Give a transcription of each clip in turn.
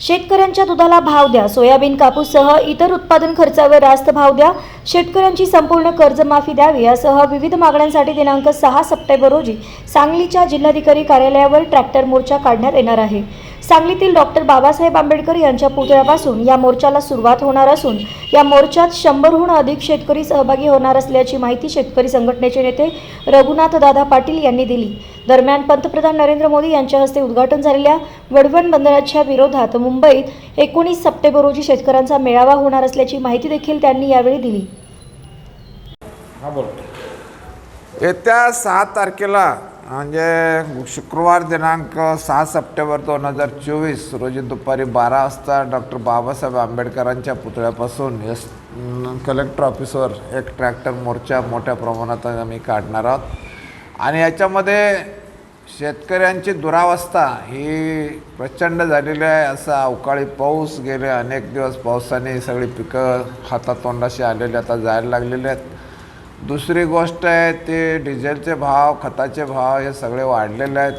शेतकऱ्यांच्या दुधाला भाव द्या सोयाबीन कापूससह इतर उत्पादन खर्चावर रास्त भाव द्या शेतकऱ्यांची संपूर्ण कर्जमाफी द्यावी यासह विविध मागण्यांसाठी दिनांक सहा सप्टेंबर रोजी सांगलीच्या जिल्हाधिकारी कार्यालयावर ट्रॅक्टर मोर्चा काढण्यात येणार आहे. सांगलीतील डॉक्टर बाबासाहेब आंबेडकर यांच्या पुतळ्यापासून या मोर्चाला सुरुवात होणार असून या मोर्चात शंभरहून अधिक शेतकरी सहभागी होणार असल्याची माहिती शेतकरी संघटनेचे नेते रघुनाथ दादा पाटील यांनी दिली. दरम्यान पंतप्रधान नरेंद्र मोदी यांच्या हस्ते उद्घाटन झालेल्या वडवण बंदराच्या विरोधात मुंबईत एकोणीस सप्टेंबर रोजी शेतकऱ्यांचा मेळावा होणार असल्याची माहिती देखील त्यांनी यावेळी दिली. येत्या सहा तारखेला म्हणजे शुक्रवार दिनांक सहा सप्टेंबर दोन हजार चोवीस रोजी दुपारी बारा वाजता डॉक्टर बाबासाहेब आंबेडकरांच्या पुतळ्यापासून एस कलेक्टर ऑफिसवर एक ट्रॅक्टर मोर्चा मोठ्या प्रमाणात आम्ही काढणार आहोत. आणि याच्यामध्ये शेतकऱ्यांची दुरावस्था ही प्रचंड झालेली आहे. असा अवकाळी पाऊस गेले अनेक दिवस पावसाने सगळी पिकं हातातोंडाशी आलेली आता जायला लागलेली आहेत. दुसरी गोष्ट आहे ते डिझेलचे भाव खताचे भाव हे सगळे वाढलेले आहेत.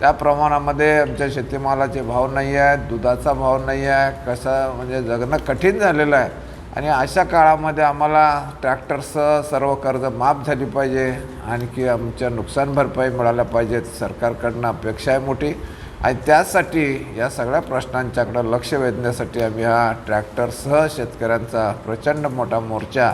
त्या प्रमाणामध्ये आमच्या शेतीमालाचे भाव नाही आहेत दुधाचा भाव नाही आहे कसं म्हणजे जगणं कठीण झालेलं आहे. आणि अशा काळामध्ये आम्हाला ट्रॅक्टरसह सर्व कर्ज माफ झाली पाहिजे आणखी आमच्या नुकसान भरपाई मिळाल्या पाहिजेत सरकारकडनं अपेक्षा आहे मोठी. आणि त्यासाठी या सगळ्या प्रश्नांच्याकडं लक्ष वेधण्यासाठी आम्ही हा ट्रॅक्टरसह शेतकऱ्यांचा प्रचंड मोठा मोर्चा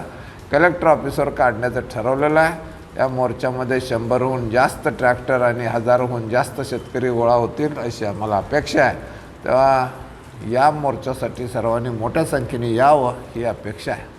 कलेक्टर ऑफिसवर काढण्याचं ठरवलेलं आहे. या मोर्चामध्ये शंभरहून जास्त ट्रॅक्टर आणि हजारहून जास्त शेतकरी गोळा होतील अशी आम्हाला अपेक्षा आहे. तेव्हा या मोर्चासाठी सर्वांनी मोठ्या संख्येने यावं ही अपेक्षा आहे.